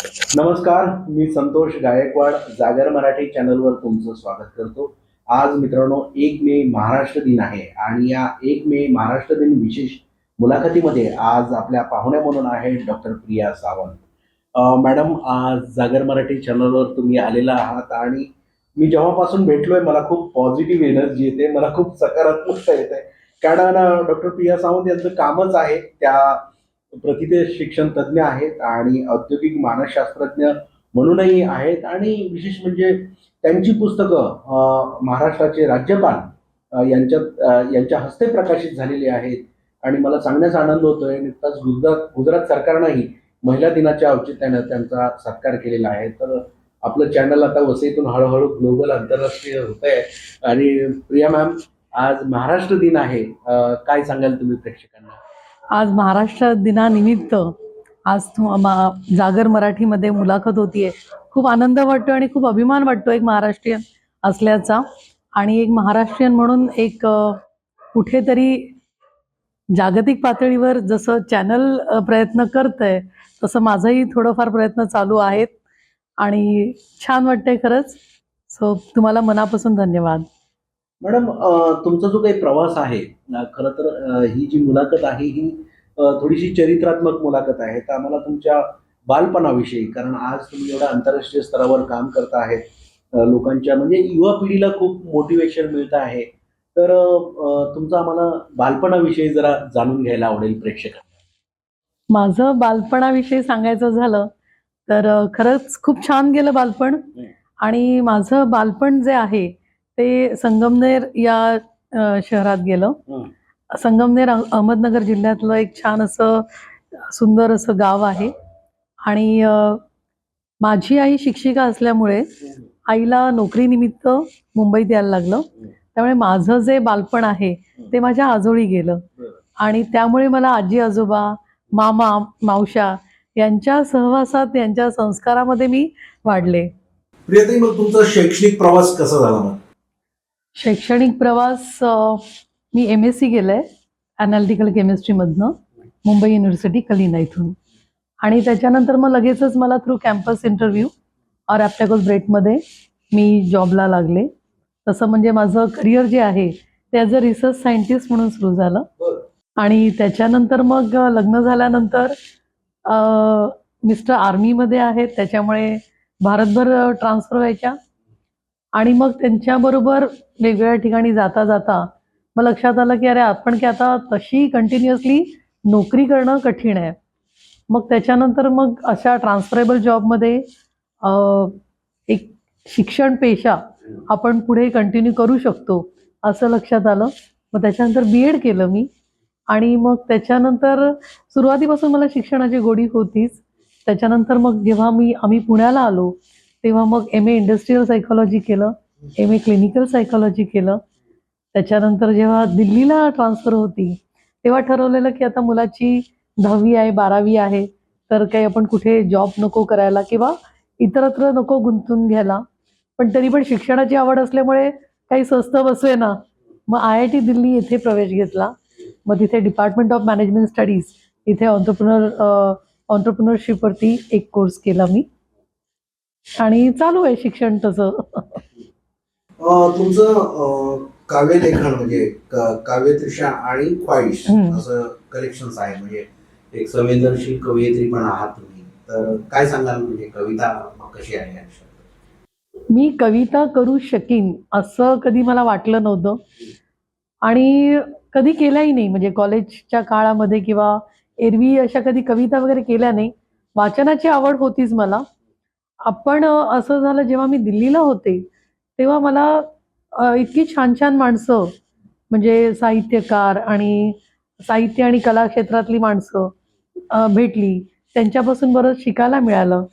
नमस्कार मी संतोष गायकवाड जागर मराठी चॅनलवर तुमचं स्वागत करतो. आज मित्रांनो एक मे महाराष्ट्र दिन आहे आणि या एक मे महाराष्ट्र दिन विशेष मुलाखतीमध्ये आज आपल्या पाहुण्या म्हणून आहेत डॉक्टर प्रिया सावंत. मॅडम आज जागर मराठी चॅनलवर तुम्ही आलेला आहात आणि मी जेव्हापासून भेटलोय मला खूप पॉझिटिव्ह एनर्जी येते मला खूप सकारात्मकता येते. कारण डॉक्टर प्रिया सावंत यांचं कामच आहे त्या प्रतिथे शिक्षण तज्ज्ञ आहेत आणि औद्योगिक मानसशास्त्रज्ञ म्हणूनही आहेत. आणि विशेष म्हणजे त्यांची पुस्तकं महाराष्ट्राचे राज्यपाल यांच्या यांच्यात यांच्या हस्ते प्रकाशित झालेली आहेत. आणि मला सांगण्याचा आनंद होतोय नुकताच गुजरात गुजरात सरकारनंही महिला दिनाच्या औचित्यानं त्यांचा सत्कार केलेला आहे. तर आपलं चॅनल आता वसईतून हळूहळू ग्लोबल आंतरराष्ट्रीय होत आहे आणि प्रिया मॅम आज महाराष्ट्र दिन आहे. काय सांगाल तुम्ही प्रेक्षकांना? आज महाराष्ट्र दिनानिमित्त आज जागर मराठीमध्ये मुलाखत होतीये. खूप आनंद वाटतो आणि खूप अभिमान वाटतो एक महाराष्ट्रीयन असल्याचा. आणि एक महाराष्ट्रीयन म्हणून एक कुठेतरी जागतिक पातळीवर जसं चॅनल प्रयत्न करतंय तसं माझंही थोडंफार प्रयत्न चालू आहेत. आणि छान वाटतंय खरंच. सो तुम्हाला मनापासून धन्यवाद. मॅडम तुमचा जो काही प्रवास आहे खरं तर ही जी मुलाखत आहे ही थोडीशी चरित्रात्मक मुलाखत आहे. तर आम्हाला तुमच्या बालपणाविषयी कारण आज तुम्ही एवढ्या आंतरराष्ट्रीय स्तरावर काम करता आहेत लोकांच्या म्हणजे युवा पिढीला खूप मोटिवेशन मिळतं आहे. तर तुमचं आम्हाला बालपणाविषयी जरा जाणून घ्यायला आवडेल प्रेक्षकांना. माझं बालपणाविषयी सांगायचं झालं तर खरंच खूप छान गेलं बालपण. आणि माझं बालपण जे आहे ते संगमनेर या शहरात गेलं. संगमनेर अह- अहमदनगर जिल्ह्यातलं एक छान असं सुंदर असं गाव आहे. आणि माझी आई शिक्षिका असल्यामुळे आईला नोकरीनिमित्त मुंबईत यायला लागलं. त्यामुळे माझं जे बालपण आहे ते माझ्या आजोळी गेलं. आणि त्यामुळे मला आजी आजोबा मामा मावशा यांच्या सहवासात यांच्या संस्कारामध्ये मी वाढले. प्रियताई मग तुमचा शैक्षणिक प्रवास कसा झाला मग? शैक्षणिक प्रवास मी एम एस सी केलं आहे ॲनालिटिकल केमिस्ट्रीमधनं मुंबई युनिव्हर्सिटी कलिना इथून. आणि त्याच्यानंतर मग लगेचच मला थ्रू कॅम्पस इंटरव्ह्यू और ॲप्टॅकोस ब्रेटमध्ये मी जॉबला लागले. तसं म्हणजे माझं करिअर जे आहे ते ॲज अ रिसर्च सायंटिस्ट म्हणून सुरू झालं. आणि त्याच्यानंतर मग लग्न झाल्यानंतर मिस्टर आर्मीमध्ये आहेत त्याच्यामुळे भारतभर ट्रान्सफर व्हायच्या. आणि मग त्यांच्याबरोबर वेगवेगळ्या ठिकाणी जाता जाता मग लक्षात आलं की अरे आपण की आता तशी कंटिन्युअसली नोकरी करणं कठीण आहे. मग त्याच्यानंतर मग अशा ट्रान्सफरेबल जॉबमध्ये एक शिक्षण पेशा आपण पुढे कंटिन्यू करू शकतो असं लक्षात आलं. मग त्याच्यानंतर बी एड केलं मी. आणि मग त्याच्यानंतर सुरुवातीपासून मला शिक्षणाची गोडी होतीच. त्याच्यानंतर मग जेव्हा मी आम्ही पुण्याला आलो तेव्हा मग एम ए इंडस्ट्रीयल सायकोलॉजी केलं एम ए क्लिनिकल सायकोलॉजी केलं. त्याच्यानंतर जेव्हा दिल्लीला ट्रान्सफर होती तेव्हा ठरवलेलं की आता मुलाची दहावी आहे बारावी आहे तर काही आपण कुठे जॉब नको करायला किंवा इतरत्र नको गुंतून घ्यायला. पण तरी पण शिक्षणाची आवड असल्यामुळे काही स्वस्त बसवे ना. मग आय आय टी दिल्ली येथे प्रवेश घेतला. मग तिथे डिपार्टमेंट ऑफ मॅनेजमेंट स्टडीज इथे ऑन्टरप्रिनर ऑन्टरप्रिनरशिपवरती एक कोर्स केला मी. आणि चालू आहे शिक्षण तसं. तुमचं अ, काव्यलेखन म्हणजे काव्यतृषा आणि ख्वाहिश हम्म. असं कलेक्शन्स आहे. म्हणजे एक संवेदनशील कवयित्री पण आहात तुम्ही. तर काय सांगाल म्हणजे कविता कशी आहे मी कविता करू शकीन असं कधी मला वाटलं नव्हतं. आणि कधी केल्याही नाही. म्हणजे कॉलेजच्या काळामध्ये किंवा एरवी अशा कधी कविता वगैरे केल्या नाही. वाचनाची आवड होतीच मला. आपण असं झालं जेव्हा मी दिल्लीला होते तेव्हा मला इतकी छान छान माणसं म्हणजे साहित्यकार आणि साहित्य आणि कला क्षेत्रातली माणसं भेटली. त्यांच्यापासून बरंच शिकायला मिळालं.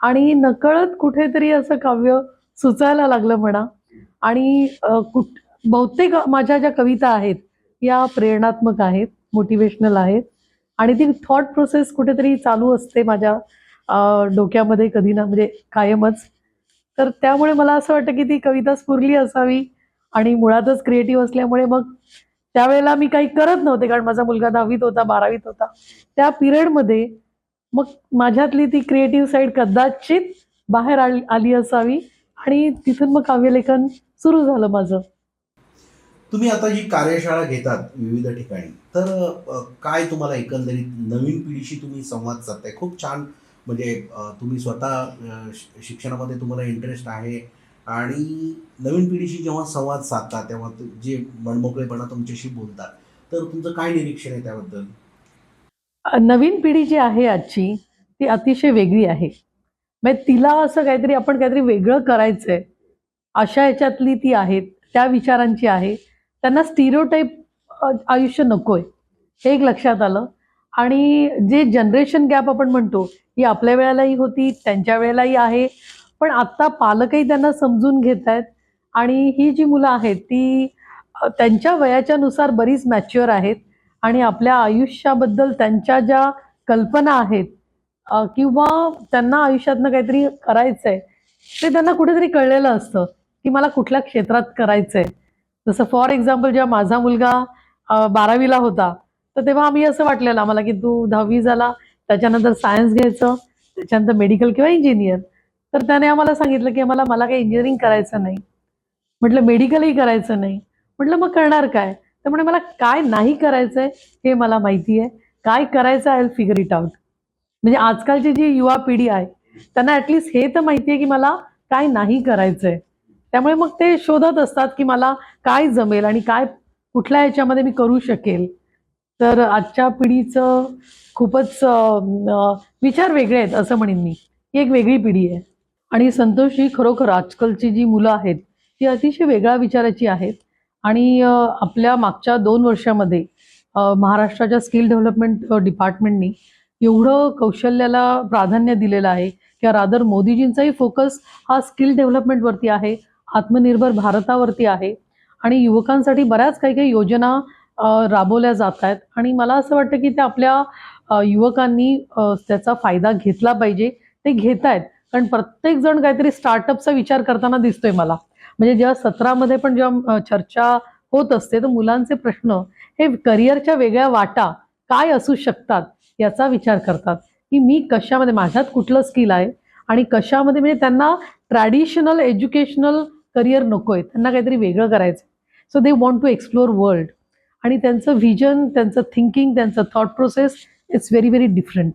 आणि नकळत कुठेतरी असं काव्य सुचायला लागलं म्हणा. आणि कुठ बहुतेक माझ्या ज्या कविता आहेत या प्रेरणात्मक आहेत मोटिवेशनल आहेत. आणि ती थॉट प्रोसेस कुठेतरी चालू असते माझ्या डोक्यामध्ये कधी ना म्हणजे कायमच. तर त्यामुळे मला असं वाटतं की ती कविता स्फुरली असावी आणि मुळातच क्रिएटिव्ह असल्यामुळे मग त्यावेळेला मी काही करत नव्हते कारण माझा मुलगा दहावीत होता बारावीत होता. त्या पिरियडमध्ये मग माझ्यातली ती क्रिएटिव्ह साईड कदाचित बाहेर आली आली असावी आणि तिथून मग काव्यलेखन सुरू झालं माझं. तुम्ही आता जी कार्यशाळा घेतात विविध ठिकाणी. तर काय तुम्हाला एकंदरीत नवीन पिढीशी तुम्ही संवाद साधताय? खूप छान म्हणजे तुम्ही स्वतः शिक्षणामध्ये तुम्हाला इंटरेस्ट आहे आणि नवीन पिढीशी जेव्हा संवाद साधता तेव्हा जे मनमोकळेपणा तुमच्याशी बोलतात तर तुमचं काय निरीक्षण आहे त्याबद्दल? नवीन पिढी जी आहे आजची ती अतिशय वेगळी आहे. म्हणजे तिला असं काहीतरी आपण काहीतरी वेगळं करायचंय अशा ह्याच्यातली ती आहे त्या विचारांची आहे. त्यांना स्टिरिओटाईप आयुष्य नकोय. हे एक लक्षात आलं. आणि जे जनरेशन गॅप आपण म्हणतो ही आपल्या वेळेलाही होती त्यांच्या वेळेलाही आहे. पण आत्ता पालकही त्यांना समजून घेत आहेत. आणि ही जी मुलं आहेत ती त्यांच्या वयाच्या नुसार बरीच मॅच्युअर आहेत. आणि आपल्या आयुष्याबद्दल त्यांच्या ज्या कल्पना आहेत किंवा त्यांना आयुष्यातनं काहीतरी करायचं आहे ते त्यांना कुठेतरी कळलेलं असतं की मला कुठल्या क्षेत्रात करायचं आहे जसं फॉर एक्झाम्पल जेव्हा माझा मुलगा बारावीला होता तर तेव्हा आम्ही असं वाटलेलं आम्हाला की तू दहावी झाला त्याच्यानंतर सायन्स घ्यायचं त्याच्यानंतर मेडिकल किंवा इंजिनियर तर त्याने आम्हाला सांगितलं की आम्हाला मला काही इंजिनिअरिंग करायचं नाही. म्हटलं मेडिकलही करायचं नाही. म्हटलं मग करणार काय? तर म्हणे मला काय नाही करायचं आहे हे मला माहिती आहे. काय करायचं आय फिगर इट आउट म्हणजे आजकालची जी युवा पिढी आहे त्यांना ॲटलिस्ट हे तर माहिती आहे की मला काय नाही करायचं आहे त्यामुळे मग ते शोधत असतात की मला काय जमेल आणि काय कुठल्या याच्यामध्ये मी करू शकेल. तर आजच्या पिढीचं खूपच विचार वेगळे आहेत असं म्हणेन मी. ही एक वेगळी पिढी आहे. आणि संतोष ही खरोखर आजकालची जी मुलं आहेत ती अतिशय वेगळ्या विचाराची आहेत. आणि आपल्या मागच्या दोन वर्षामध्ये महाराष्ट्राच्या स्किल डेव्हलपमेंट डिपार्टमेंटनी एवढं कौशल्याला प्राधान्य दिलेलं आहे किंवा रादर मोदीजींचाही फोकस हा स्किल डेव्हलपमेंटवरती आहे आत्मनिर्भर भारतावरती आहे. आणि युवकांसाठी बऱ्याच काही काही योजना राबवल्या जात आहेत. आणि मला असं वाटतं की ते आपल्या युवकांनी त्याचा फायदा घेतला पाहिजे. ते घेत आहेत. कारण प्रत्येक जण काहीतरी स्टार्टअपचा विचार करताना दिसतोय मला. म्हणजे जेव्हा सत्रामध्ये पण जेव्हा चर्चा होत असते तर मुलांचे प्रश्न हे करिअरच्या वेगळ्या वाटा काय असू शकतात याचा विचार करतात. की मी कशामध्ये माझ्यात कुठलं स्किल आहे? आणि कशामध्ये म्हणजे त्यांना ट्रॅडिशनल एज्युकेशनल करिअर नको आहे त्यांना काहीतरी वेगळं करायचं so they want to explore world आणि त्यांचं व्हिजन त्यांचं थिंकिंग त्यांचं thought process it's very very different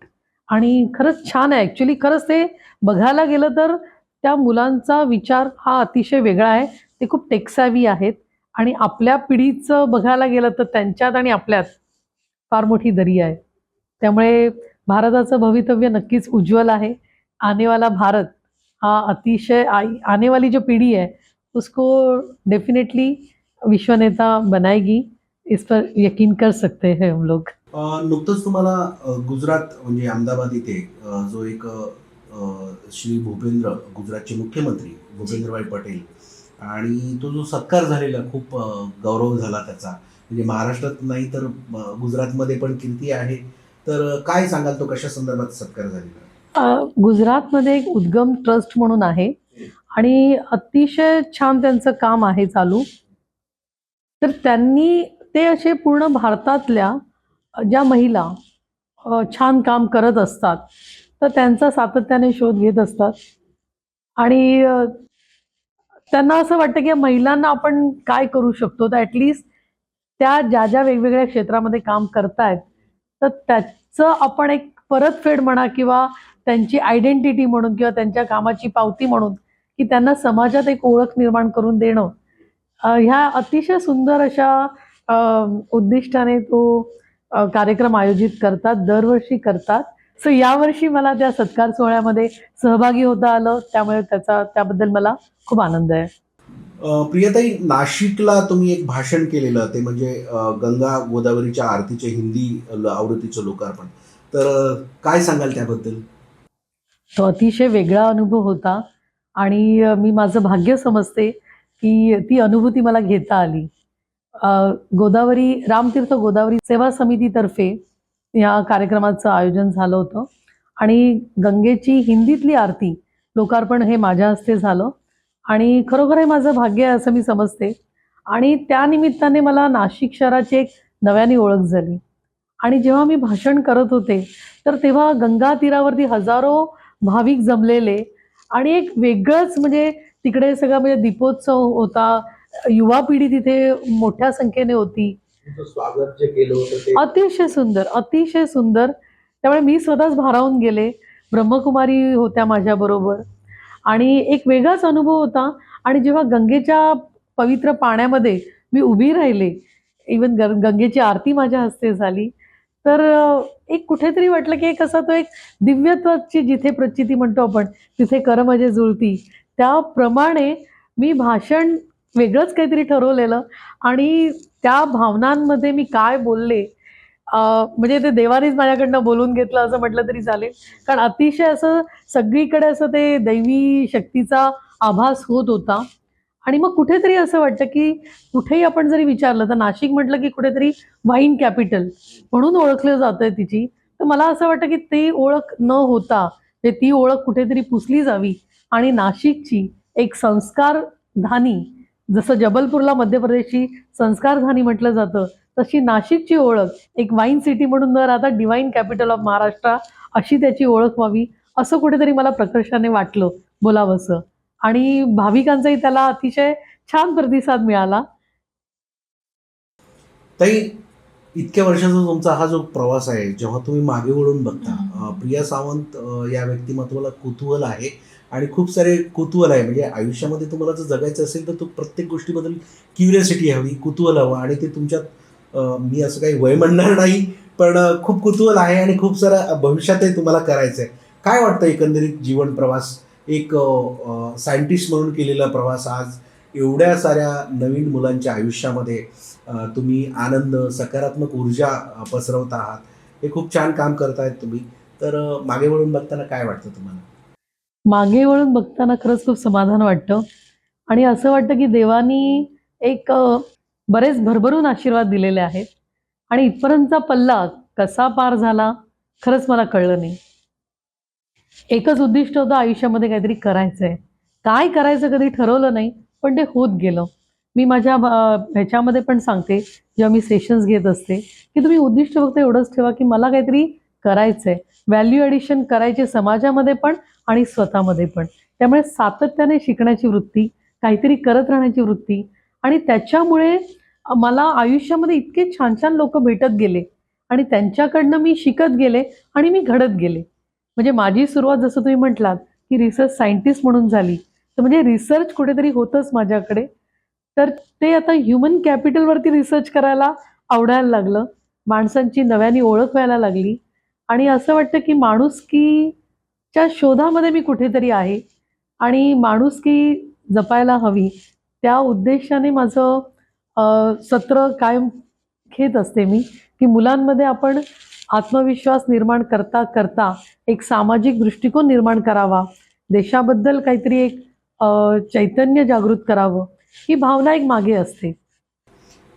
आणि खरंच छान आहे. ॲक्च्युली खरंच ते बघायला गेलं तर त्या मुलांचा विचार हा अतिशय वेगळा आहे. ते खूप टेक्सावी आहेत. आणि आपल्या पिढीचं बघायला गेलं तर त्यांच्यात आणि आपल्यात फार मोठी दरी आहे. त्यामुळे भारताचं भवितव्य नक्कीच उज्ज्वल आहे. आनेवाला भारत हा अतिशय आई आनेवाली जो पिढी है उसको डेफिनेटली विश्वनेता बनाएगी. इस पर यकीन कर सकते हैं हम लोग। नुकतंच तुम्हाला गुजरात म्हणजे अहमदाबाद इथे जो एक श्री भूपेंद्र गुजरातचे मुख्यमंत्री भूपेंद्रभाई पटेल आणि तो जो सत्कार झालेला खूप गौरव झाला त्याचा. म्हणजे महाराष्ट्रात नाही तर गुजरातमध्ये पण कीर्ती आहे. तर काय सांगाल तो कशा संदर्भात सत्कार झालेला? गुजरातमध्ये एक उद्गम ट्रस्ट म्हणून आहे आणि अतिशय छान त्यांचं काम आहे चालू. तर त्यांनी ते असे पूर्ण भारतातल्या ज्या महिला छान काम करत असतात तर त्यांचा सातत्याने शोध घेत असतात. आणि त्यांना असं वाटतं की महिलांना आपण काय करू शकतो? तर ॲटलिस्ट त्या ज्या ज्या वेगवेगळ्या क्षेत्रामध्ये काम करतायत तर त्याचं आपण एक परतफेड म्हणा किंवा त्यांची आयडेंटिटी म्हणून किंवा त्यांच्या कामाची पावती म्हणून की त्यांना समाजात एक ओळख निर्माण करून देणं. ह्या अतिशय सुंदर अशा उद्दिष्टाने तो कार्यक्रम आयोजित करतात दरवर्षी करतात. सो यावर्षी मला त्या सत्कार सोहळ्यामध्ये सहभागी होता आलं. त्यामुळे त्याचा त्याबद्दल मला खूप आनंद आहे. प्रियताई नाशिकला तुम्ही एक भाषण केलेलं ते म्हणजे गंगा गोदावरीच्या आरतीचे हिंदी आवृत्तीचं लोकार्पण. तर काय सांगाल त्याबद्दल? तो अतिशय वेगळा अनुभव होता. आणि मी माझं भाग्य समजते की ती अनुभूती मला घेता आली. गोदावरी रामतीर्थ गोदावरी सेवा समितीतर्फे या कार्यक्रमाचं आयोजन झालं होतं. आणि गंगेची हिंदीतली आरती लोकार्पण हे माझ्या हस्ते झालं. आणि खरोखर हे माझं भाग्य आहे असं मी समजते. आणि त्या निमित्ताने मला नाशिक शहराची एक नव्याने ओळख झाली. आणि जेव्हा मी भाषण करत होते तर तेव्हा गंगा तीरावरती हजारो भाविक जमलेले. आणि एक वेगळंच म्हणजे तिकडे सगळा म्हणजे दीपोत्सव होता युवा पिढी तिथे मोठ्या संख्येने होती. स्वागत जे केलं होतं अतिशय सुंदर अतिशय सुंदर. त्यामुळे मी स्वतःच भारावून गेले. ब्रह्मकुमारी होत्या माझ्याबरोबर आणि एक वेगळाच अनुभव होता. आणि जेव्हा गंगेच्या पवित्र पाण्यामध्ये मी उभी राहिले इवन ग गंगेची आरती माझ्या हस्ते झाली तर एक कुठेतरी वाटलं की एक असा तो एक दिव्यत्वाची जिथे प्रचिती म्हणतो आपण तिथे कर माझे जुळती त्याप्रमाणे मी भाषण वेगळंच काहीतरी ठरवलेलं. आणि त्या भावनांमध्ये मी काय बोलले म्हणजे ते देवानेच माझ्याकडनं बोलून घेतलं असं म्हटलं तरी चालेल. कारण अतिशय असं सगळीकडे असं ते दैवी शक्तीचा आभास होत होता. आणि मग कुठेतरी असं वाटतं की कुठेही आपण जरी विचारलं तर नाशिक म्हटलं की कुठेतरी वाईन कॅपिटल म्हणून ओळखलं जातं तिची. तर मला असं वाटतं की ती ओळख न होता ते ती ओळख कुठेतरी पुसली जावी. आणि नाशिकची एक संस्कारधानी जसं जबलपूरला मध्य प्रदेशची संस्कारधानी म्हटलं जातं तशी नाशिकची ओळख एक वाईन सिटी म्हणून न राहता डिवाईन कॅपिटल ऑफ महाराष्ट्र अशी त्याची ओळख व्हावी असं कुठेतरी मला प्रकर्षाने वाटलं बोलावंसं आणि भाविकांचाही त्याला अतिशय छान प्रतिसाद मिळाला. ताई इतक्या वर्षाचा तुमचा हा जो प्रवास आहे जेव्हा तुम्ही मागे वळून बघता प्रिया सावंत या व्यक्तिमत्वाला कुतूहल आहे. आणि खूप सारे कुतूहल आहे. म्हणजे आयुष्यामध्ये तुम्हाला जर जगायचं असेल तर तो प्रत्येक गोष्टीबद्दल क्युरियोसिटी हवी कुतूहल हवं आणि ते तुमच्यात मी असं काही वय म्हणणार नाही पण खूप कुतूहल आहे आणि खूप सारा भविष्यातही तुम्हाला करायचं आहे काय वाटतं एकंदरीत जीवन प्रवास? एक सायंटिस्ट म्हणून केलेला प्रवास आज एवढ्या साऱ्या नवीन मुलांच्या आयुष्यामध्ये तुम्ही आनंद सकारात्मक ऊर्जा पसरवत आहात. हे खूप छान काम करतायत तुम्ही. तर मागे वळून बघताना काय वाटतं तुम्हाला? मागे वळून बघताना खरंच खूप समाधान वाटतं. आणि असं वाटतं की देवानी एक बरेच भरभरून आशीर्वाद दिलेले आहेत. आणि इथपर्यंतचा पल्ला कसा पार झाला खरंच मला कळलं नाही. एकच उद्दिष्ट होतं आयुष्यामध्ये काहीतरी करायचं आहे काय करायचं कधी ठरवलं नाही पण ते होत गेलं. मी माझ्या ह्याच्यामध्ये पण सांगते जेव्हा मी सेशन्स घेत असते की तुम्ही उद्दिष्ट फक्त एवढंच ठेवा की मला काहीतरी करायचंय. व्हॅल्यू ॲडिशन करायचे समाजामध्ये पण आणि स्वतःमध्ये पण. त्यामुळे सातत्याने शिकण्याची वृत्ती काहीतरी करत राहण्याची वृत्ती आणि त्याच्यामुळे मला आयुष्यामध्ये इतके छान छान लोक भेटत गेले आणि त्यांच्याकडनं मी शिकत गेले आणि मी घडत गेले. म्हणजे माझी सुरुवात जसं तुम्ही म्हटलात की रिसर्च सायंटिस्ट म्हणून झाली. तर म्हणजे रिसर्च कुठेतरी होतंच माझ्याकडे. तर ते आता ह्युमन कॅपिटलवरती रिसर्च करायला आवडायला लागलं. माणसांची नव्याने ओळख व्हायला लागली. आणि असं वाटतं की माणुसकीच्या शोधामध्ये मी कुठेतरी आहे आणि माणुसकी जपायला हवी त्या उद्देशाने माझं सत्र कायम घेत असते मी की मुलांमध्ये आपण आत्मविश्वास निर्माण करता करता एक सामाजिक दृष्टिकोन निर्माण करावा देशाबद्दल काहीतरी एक चैतन्य जागृत करावं ही भावना एक मागे असते.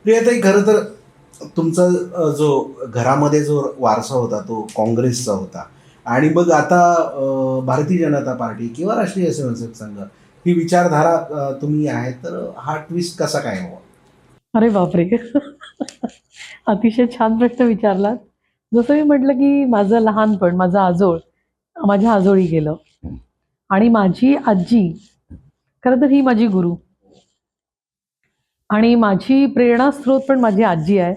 प्रियाताई खरं तर तुमचा जो घरामध्ये जो वारसा होता तो काँग्रेसचा होता. आणि मग आता भारतीय जनता पार्टी किंवा राष्ट्रीय स्वयंसेवक संघ ही विचारधारा तुम्ही आहे तर हा ट्विस्ट कसा काय हवा अरे बापरे. अतिशय छान प्रश्न विचारलात. जसं मी म्हटलं की माझं लहानपण माझं आजोळ माझ्या आजोळी गेलं. आणि माझी आजी खरं तर ही माझी गुरु. आणि माझी प्रेरणास्रोत पण माझी आजी आहे.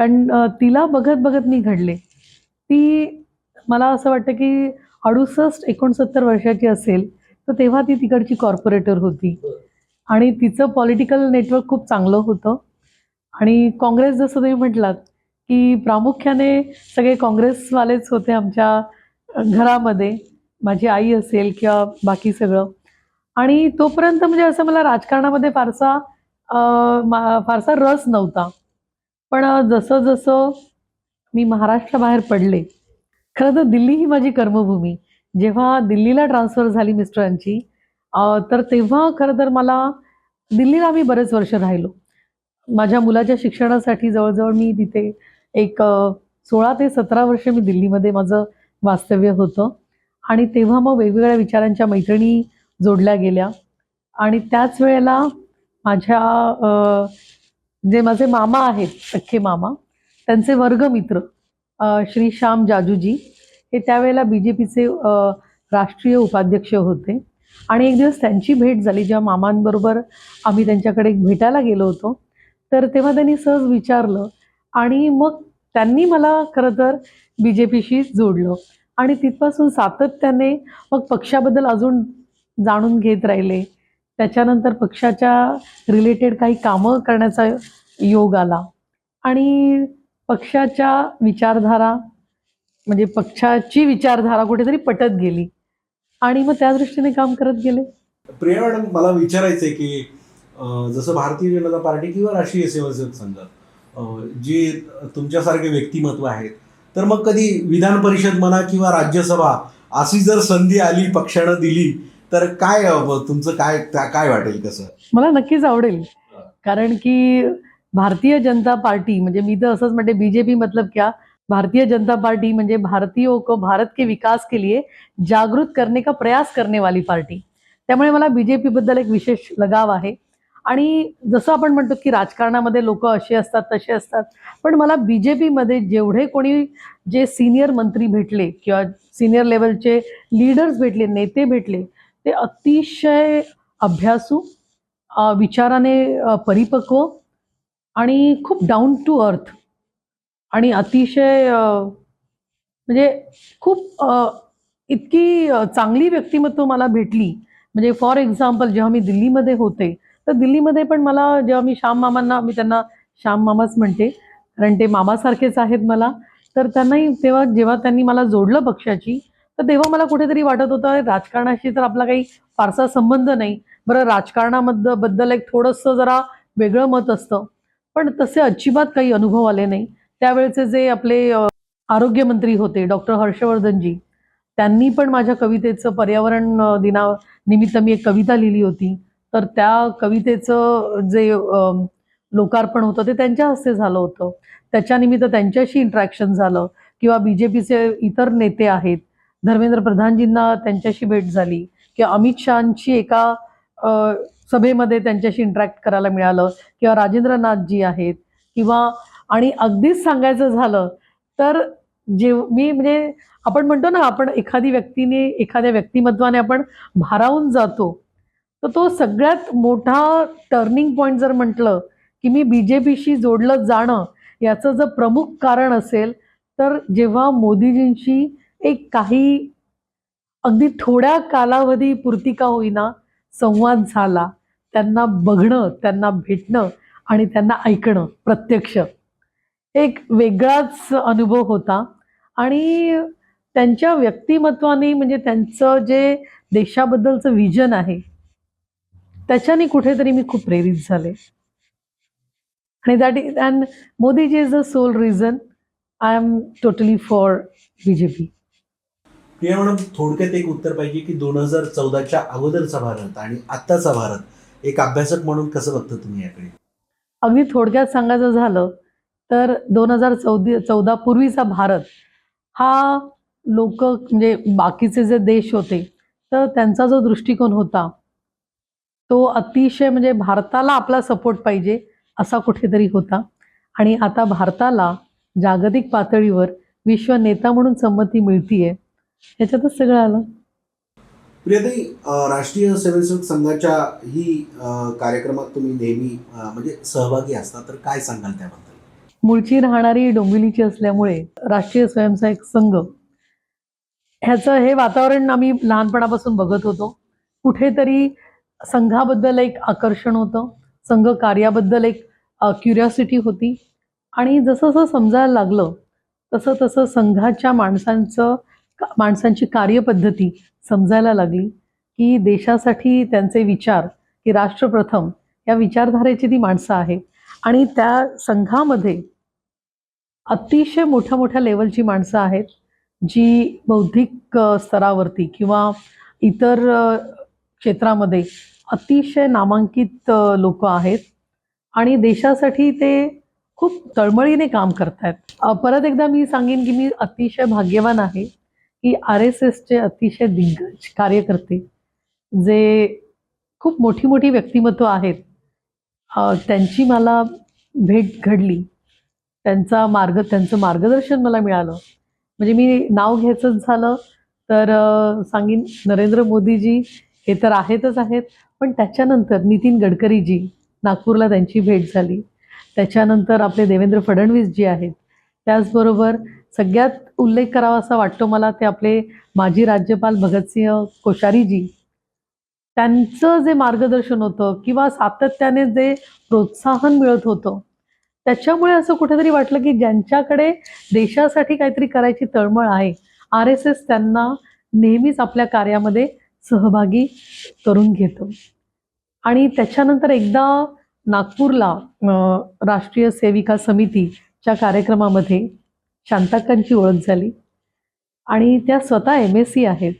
कारण तिला बघत बघत मी घडले. ती मला असं वाटतं की अडुसष्ट एकोणसत्तर वर्षाची असेल तर तेव्हा ती तिकडची कॉर्पोरेटर होती. आणि तिचं पॉलिटिकल नेटवर्क खूप चांगलं होतं. आणि काँग्रेस जसं तुम्ही म्हटलात की प्रामुख्याने सगळे काँग्रेसवालेच होते आमच्या घरामध्ये. माझी आई असेल किंवा बाकी सगळं. आणि तोपर्यंत म्हणजे असं मला राजकारणामध्ये फारसा फारसा रस नव्हता. पण जसं जसं मी महाराष्ट्राबाहेर पडले खरं तर दिल्ली ही माझी कर्मभूमी. जेव्हा दिल्लीला ट्रान्सफर झाली मिस्टरांची तर तेव्हा खरं तर मला दिल्लीला आम्ही बरेच वर्ष राहिलो. माझ्या मुलाच्या शिक्षणासाठी जवळजवळ मी तिथे एक सोळा ते सतरा वर्ष मी दिल्लीमध्ये माझं वास्तव्य होतं. आणि तेव्हा मग वेगवेगळ्या विचारांच्या मैत्रिणी जोडल्या गेल्या. आणि त्याच वेळेला माझ्या जे माझे मामा आहेत सख्खे मामा त्यांचे वर्गमित्र श्री श्याम जाजूजी हे त्यावेळेला बी जे पीचे राष्ट्रीय उपाध्यक्ष होते. आणि एक दिवस त्यांची भेट झाली जेव्हा मामांबरोबर आम्ही त्यांच्याकडे भेटायला गेलो होतो. तर तेव्हा त्यांनी सहज विचारलं आणि मग त्यांनी मला खरं तर बी जे पीशी जोडलं. आणि तिथपासून सातत्याने मग पक्षाबद्दल अजून जाणून घेत राहिले. त्याच्यानंतर पक्षाच्या रिलेटेड काही कामं करण्याचा योग आला. आणि पक्षाच्या विचारधारा म्हणजे पक्षाची विचारधारा कुठेतरी पटत गेली. आणि मग त्या दृष्टीने काम करत गेले. प्रिया मॅडम मला विचारायचं आहे की जसं भारतीय जनता पार्टी किंवा राष्ट्रीय स्वयंसेवक संघ जी तुमच्यासारखे व्यक्तिमत्व आहेत तर मग कधी विधान परिषद म्हणा किंवा राज्यसभा अशी जर संधी आली पक्षानं दिली तर काय तुमचं काय काय वाटेल कसं? मला नक्कीच आवडेल. कारण की भारतीय जनता पार्टी म्हणजे मी तर असंच म्हणते बीजेपी मतलब क्या? भारतीय जनता पार्टी म्हणजे भारतीयों को भारत के विकास के लिए जागृत करने का प्रयास करने वाली पार्टी. त्यामुळे मला बीजेपी बद्दल एक विशेष लगाव आहे. आणि जसं आपण म्हणतो की राजकारणामध्ये लोक असे असतात तसे असतात पण मला बीजेपीमध्ये जेवढे कोणी जे सिनियर मंत्री भेटले किंवा सिनियर लेवलचे लीडर्स भेटले नेते भेटले ते अतिशय अभ्यासू विचाराने परिपक्व आणि खूप डाऊन टू अर्थ आणि अतिशय म्हणजे खूप इतकी चांगली व्यक्तिमत्व मला भेटली. म्हणजे फॉर एक्झाम्पल जेव्हा मी दिल्लीमध्ये होते तर दिल्लीमध्ये पण मला जेव्हा मी श्याम मामांना मी त्यांना श्याम मामाच म्हणते कारण ते मामासारखेच आहेत मला तर त्यांनाही तेव्हा जेव्हा त्यांनी मला जोडलं पक्षाची तर तेव्हा मला कुठेतरी वाटत होतं राजकारणाशी तर आपला काही फारसा संबंध नाही. बरं राजकारणामधबद्दल एक थोडंसं जरा वेगळं मत असतं. पण तसे अजिबात काही अनुभव आले नाही. त्यावेळेचे जे आपले आरोग्यमंत्री होते डॉक्टर हर्षवर्धनजी त्यांनी पण माझ्या कवितेचं पर्यावरण दिना निमित्त मी एक कविता लिहिली होती. तर त्या कवितेचं जे लोकार्पण होतं ते त्यांच्या हस्ते झालं होतं. त्याच्यानिमित्त त्यांच्याशी इंट्रॅक्शन झालं. किंवा बी जे पीचे इतर नेते आहेत धर्मेंद्र प्रधानजींना त्यांच्याशी भेट झाली किंवा अमित शहांची एका सभेमध्ये त्यांच्याशी इंटरॅक्ट करायला मिळालं किंवा राजेंद्रनाथजी आहेत किंवा आणि अगदीच सांगायचं झालं तर जे मी म्हणजे आपण म्हणतो ना आपण एखादी व्यक्तीने एखाद्या व्यक्तिमत्वाने आपण भारावून जातो तर तो सगळ्यात मोठा टर्निंग पॉईंट जर म्हटलं की मी बी जे पीशी जोडलं जाणं याचं जर प्रमुख कारण असेल तर जेव्हा मोदीजींशी एक काही अगदी थोड्या कालावधी पुरती का होईना संवाद झाला. त्यांना बघणं त्यांना भेटणं आणि त्यांना ऐकणं प्रत्यक्ष. एक वेगळाच अनुभव होता आणि त्यांच्या व्यक्तिमत्वाने म्हणजे त्यांचं जे देशाबद्दलचं विजन आहे त्याच्याने कुठेतरी मी खूप प्रेरित झाले. आणि that is and Modiji is the sole reason I am totally for B J P Priya madam थोडक्यात एक उत्तर पाहिजे की दोन हजार चौदाच्या अगोदरचा भारत आणि आत्ताचा भारत एक अभ्यासक म्हणून कसं बघता तुम्ही याकडे? अगदी थोडक्यात सांगायचं झालं तर दोन हजार चौदी चौदा पूर्वीचा भारत हा लोक म्हणजे बाकीचे जे देश होते तर त्यांचा जो दृष्टिकोन होता तो अतिशय म्हणजे भारताला आपला सपोर्ट पाहिजे असा कुठेतरी होता. आणि आता भारताला जागतिक पातळीवर विश्व नेता म्हणून संमती मिळतीये. ह्याच्यातच सगळं आलं. प्रियाताई राष्ट्रीय स्वयंसेवक संघाच्या ही कार्यक्रमात तुम्ही नेहमी म्हणजे सहभागी असता तर काय सांगाल त्याबद्दल? मूळची राहणारी डोंबिवलीची असल्यामुळे राष्ट्रीय स्वयंसेवक संघ ह्याचं हे वातावरण आम्ही लहानपणापासून बघत होतो. कुठेतरी संघाबद्दल एक आकर्षण होतं संघ कार्याबद्दल एक क्युरिॉसिटी होती. आणि जसं जसं समजायला लागलं तसं तसं संघाच्या माणसांचं माणसांची कार्यपद्धती समजायला लागली की देशासाठी त्यांचे विचार की राष्ट्रप्रथम या विचारधारेची ती माणसं आहेत आणि त्या संघामध्ये अतिशय मोठ्या मोठ्या लेवलची माणसं आहेत जी बौद्धिक स्तरावरती किंवा इतर क्षेत्रामध्ये अतिशय नामांकित लोक आहेत. आणि देशासाठी ते खूप तळमळीने काम करतायत. आहेत परत एकदा मी सांगेन की मी अतिशय भाग्यवान आहे. की आर एस एसचे अतिशय दिग्गज कार्यकर्ते जे खूप मोठी मोठी व्यक्तिमत्व आहेत त्यांची मला भेट घडली. त्यांचा मार्ग त्यांचं मार्गदर्शन मला मिळालं. म्हणजे मी नाव घ्यायचंच झालं तर सांगीन नरेंद्र मोदीजी हे तर आहेतच आहेत पण त्याच्यानंतर नितीन गडकरीजी नागपूरला त्यांची भेट झाली. त्याच्यानंतर आपले देवेंद्र फडणवीस जी आहेत. त्याचबरोबर सगळ्यात उल्लेख करावा असा वाटतो मला ते आपले माजी राज्यपाल भगतसिंह कोश्यारीजी. त्यांचं जे मार्गदर्शन होतं किंवा सातत्याने जे प्रोत्साहन मिळत होतं त्याच्यामुळे असं कुठेतरी वाटलं की ज्यांच्याकडे देशासाठी काहीतरी करायची तळमळ आहे आर एस एस त्यांना नेहमीच आपल्या कार्यामध्ये सहभागी करून घेतं. आणि त्याच्यानंतर एकदा नागपूरला राष्ट्रीय सेविका समितीच्या कार्यक्रमामध्ये शांताक्कांची ओळख झाली. आणि त्या स्वतः एम एस सी आहेत.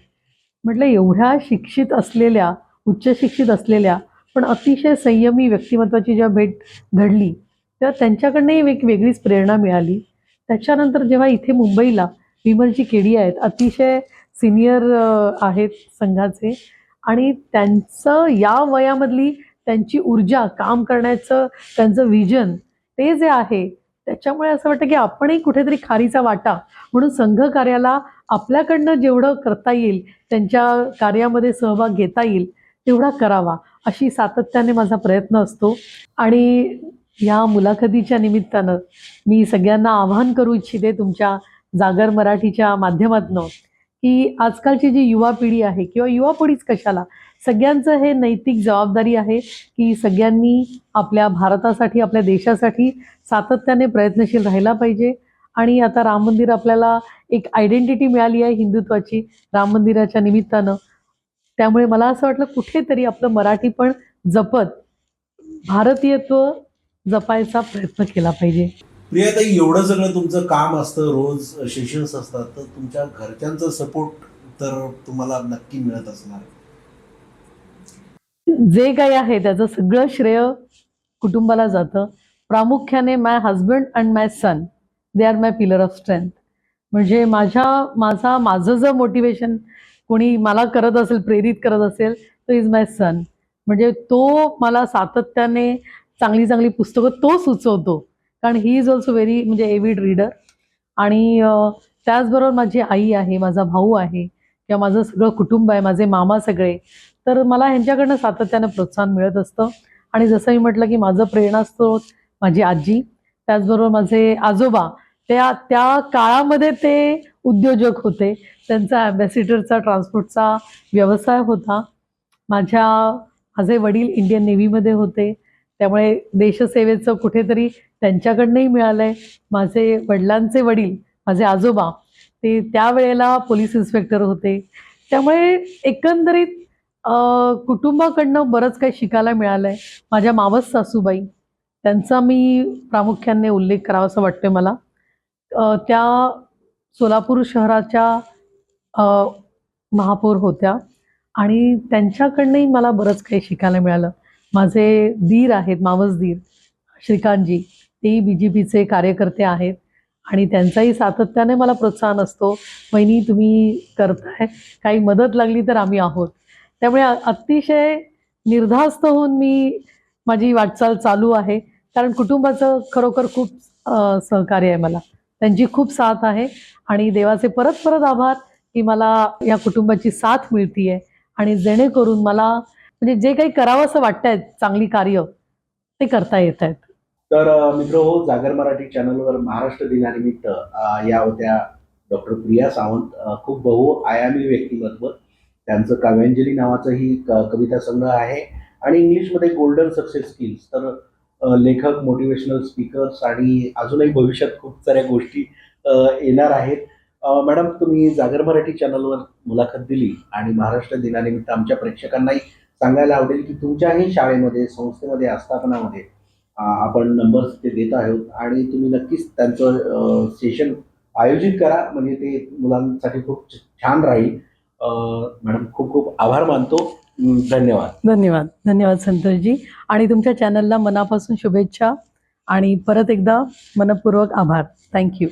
म्हटलं एवढ्या शिक्षित असलेल्या उच्च शिक्षित असलेल्या पण अतिशय संयमी व्यक्तिमत्वाची जेव्हा भेट घडली तेव्हा त्यांच्याकडनंही एक वेगळीच प्रेरणा मिळाली. त्याच्यानंतर जेव्हा इथे मुंबईला विमलजी केडी आहेत अतिशय सिनियर आहेत संघाचे. आणि त्यांचं या वयामधली त्यांची ऊर्जा काम करण्याचं त्यांचं विजन ते जे आहे त्याच्यामुळे असं वाटतं की आपणही कुठेतरी खारीचा वाटा म्हणून संघ कार्याला आपल्याकडनं जेवढं करता येईल त्यांच्या कार्यामध्ये सहभाग घेता येईल तेवढा करावा अशी सातत्याने माझा प्रयत्न असतो. आणि या मुलाखतीच्या निमित्तानं मी सगळ्यांना आवाहन करू इच्छिते तुमच्या जागर मराठीच्या माध्यमातनं की आजकालची जी युवा पिढी आहे किंवा युवा पिढीच कशाला सगळ्यांचं हे नैतिक जबाबदारी आहे की सगळ्यांनी आपल्या भारतासाठी आपल्या देशासाठी सातत्याने प्रयत्नशील राहायला पाहिजे. आणि आता राम मंदिर आपल्याला एक आयडेंटिटी मिळाली आहे हिंदुत्वाची राम मंदिराच्या निमित्तानं. त्यामुळे मला असं वाटलं कुठेतरी आपलं मराठी पण जपत भारतीयत्व जपायचा प्रयत्न केला पाहिजे. प्रियाताई एवढं सगळं तुमचं काम असतं रोज सेशन्स असतात तर तुमच्या घरच्यांचा सपोर्ट तर तुम्हाला नक्की मिळत असणार. जे काही आहे त्याचं सगळं श्रेय कुटुंबाला जातं. प्रामुख्याने my husband and my son they are my pillar of strength म्हणजे माझ्या माझा माझं जर मोटिवेशन कोणी मला करत असेल प्रेरित करत असेल तो इज माय सन म्हणजे तो मला सातत्याने चांगली चांगली पुस्तकं तो सुचवतो. कारण ही इज ऑल्सो व्हेरी म्हणजे एव्हिड रीडर आणि त्याचबरोबर माझी आई आहे माझा भाऊ आहे किंवा माझं सगळं कुटुंब आहे माझे मामा सगळे. तर मला ह्यांच्याकडनं सातत्यानं प्रोत्साहन मिळत असतं. आणि जसं मी म्हटलं की माझं प्रेरणास्त्रोत माझी आजी त्याचबरोबर माझे आजोबा त्या त्या काळामध्ये ते उद्योजक होते. त्यांचा ॲम्बॅसिडरचा ट्रान्सपोर्टचा व्यवसाय होता. माझ्या माझे वडील इंडियन नेव्हीमध्ये होते. त्यामुळे देशसेवेचं कुठेतरी त्यांच्याकडनंही मिळालं आहे माझे वडिलांचे वडील माझे आजोबा ते त्यावेळेला पोलीस इन्स्पेक्टर होते. त्यामुळे एकंदरीत कुटुंबाकडनं बरंच काही शिकायला मिळालं आहे माझ्या मावस सासूबाई त्यांचा मी प्रामुख्याने उल्लेख करावा असं वाटतं मला. त्या सोलापूर शहराच्या महापौर होत्या आणि त्यांच्याकडनंही मला बरंच काही शिकायला मिळालं. माझे दीर आहेत मावस दीर श्रीकांतजी तेही बी जे पीचे कार्यकर्ते आहेत आणि त्यांचाही सातत्याने मला प्रोत्साहन असतो वहिनी तुम्ही करताय काही मदत लागली तर आम्ही आहोत. त्यामुळे अतिशय निर्धास्त होऊन मी माझी वाटचाल चालू आहे. कारण कुटुंबाचं खरोखर खूप सहकार्य आहे मला. त्यांची खूप साथ आहे. आणि देवाचे परत परत आभार की मला या कुटुंबाची साथ मिळतीये. आणि जेणेकरून मला म्हणजे जे काही करावं असं वाटतंय चांगली कार्य ते करता येत आहेत. तर मित्र हो जागर मराठी चॅनलवर महाराष्ट्र दिनानिमित्त या होत्या डॉक्टर प्रिया सावंत खूप बहुआयामी व्यक्तिमत्व त्यांचं काव्यांजली नावाचंही क- कविता संग्रह आहे. आणि इंग्लिशमध्ये गोल्डन सक्सेस स्किल्स तर लेखक मोटिवेशनल स्पीकर्स आणि अजूनही भविष्यात खूप साऱ्या गोष्टी येणार आहेत. मॅडम तुम्ही जागर मराठी चॅनलवर मुलाखत दिली आणि महाराष्ट्र दिनानिमित्त आमच्या प्रेक्षकांनाही सांगायला आवडेल की तुमच्याही शाळेमध्ये संस्थेमध्ये आस्थापनामध्ये आपण नंबर्स ते देत आहोत आणि तुम्ही नक्कीच त्यांचं सेशन आयोजित करा. म्हणजे ते मुलांसाठी खूप छान राहील. मॅडम खूप खूप आभार मानतो. धन्यवाद. धन्यवाद. धन्यवाद संतोषजी. आणि तुमच्या चॅनलला मनापासून शुभेच्छा आणि परत एकदा मनपूर्वक आभार. थँक्यू